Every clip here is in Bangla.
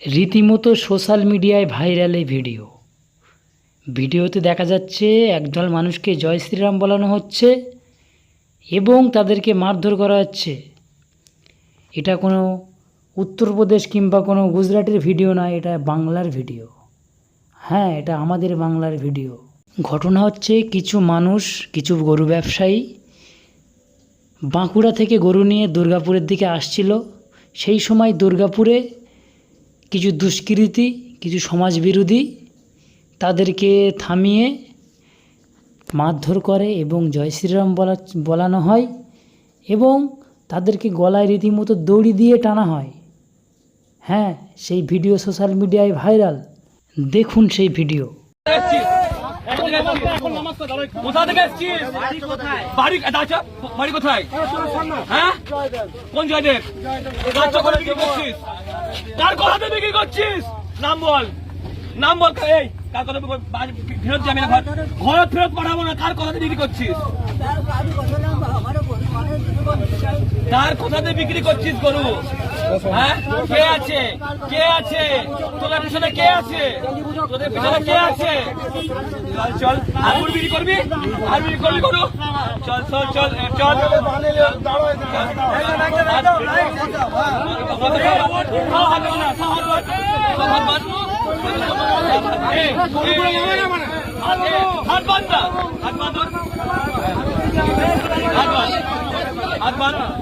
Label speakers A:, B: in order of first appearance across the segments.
A: রীতিমতো সোশ্যাল মিডিয়ায় ভাইরাল এই ভিডিও। ভিডিওতে দেখা যাচ্ছে একদল মানুষকে জয় শ্রীরাম বলানো হচ্ছে এবং তাদেরকে মারধর করা হচ্ছে। এটা কোনো উত্তরপ্রদেশ কিংবা কোনো গুজরাটের ভিডিও নয় এটা বাংলার ভিডিও। হ্যাঁ এটা আমাদের বাংলার ভিডিও। ঘটনা হচ্ছে, কিছু মানুষ, কিছু গরু ব্যবসায়ী বাঁকুড়া থেকে গরু নিয়ে দুর্গাপুরের দিকে আসছিল। সেই সময় দুর্গাপুরে কিছু দুষ্কৃতী, কিছু সমাজবিরোধী তাদেরকে থামিয়ে মারধর করে এবং জয় শ্রীরাম বলা, বলানো হয় এবং তাদেরকে গলায় রীতিমতো দড়ি দিয়ে টানা হয়। হ্যাঁ সেই ভিডিও সোশ্যাল মিডিয়ায় ভাইরাল। দেখুন সেই ভিডিও।
B: আচ্ছা হ্যাঁ? নাম বল। নাম বল এই ফেরত যাবি না, ঘর ফেরত পাঠাবো না, কার কথা বিক্রি করছিস? কার কোথাতে বিক্রি করছিস গরু? হ্যাঁ? কে আছে? কে আছে? তোদের পিছনে কে আছে? তোদের পিছনে কে আছে? চল, আর বিক্রি করবি? আর বিক্রি করবি গরু? চল চল চল চল। হাত না হাত বাঁধ। হাত বাঁধ। হাত বাঁধ।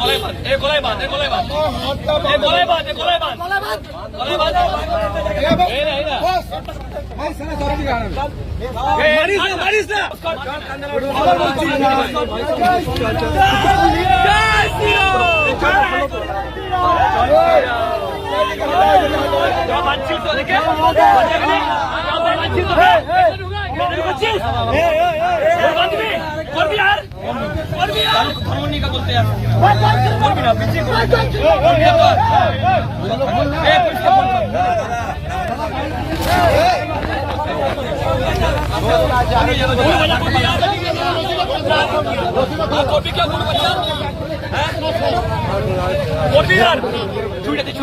B: গলায় বাঁধ এ গলায় বাঁধ এ গলায় বাঁধ এ গলায় বাঁধ এ গলায় বাঁধ গলায় বাঁধ এই না এই না মারিস না মারিস না জয় শ্রীরাম বাঁধছিল তো দেখে বাঁধছিল তো করছিস করবি আর ধর্মনিকা বলতে করবি না পিছিয়ে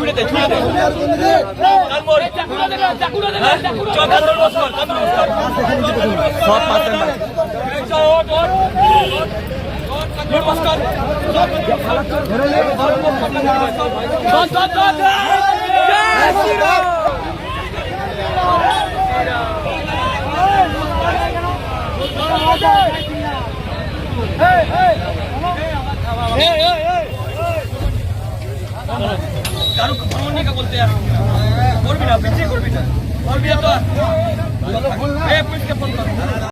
B: দে দে দে চাকুরা চাকুরা চাকুরা শ্রীরাম কারও ধর্মনিকা বলতে আর করবি না পিছিয়ে করবি না করবি না তো পুলিশকে ফোন কর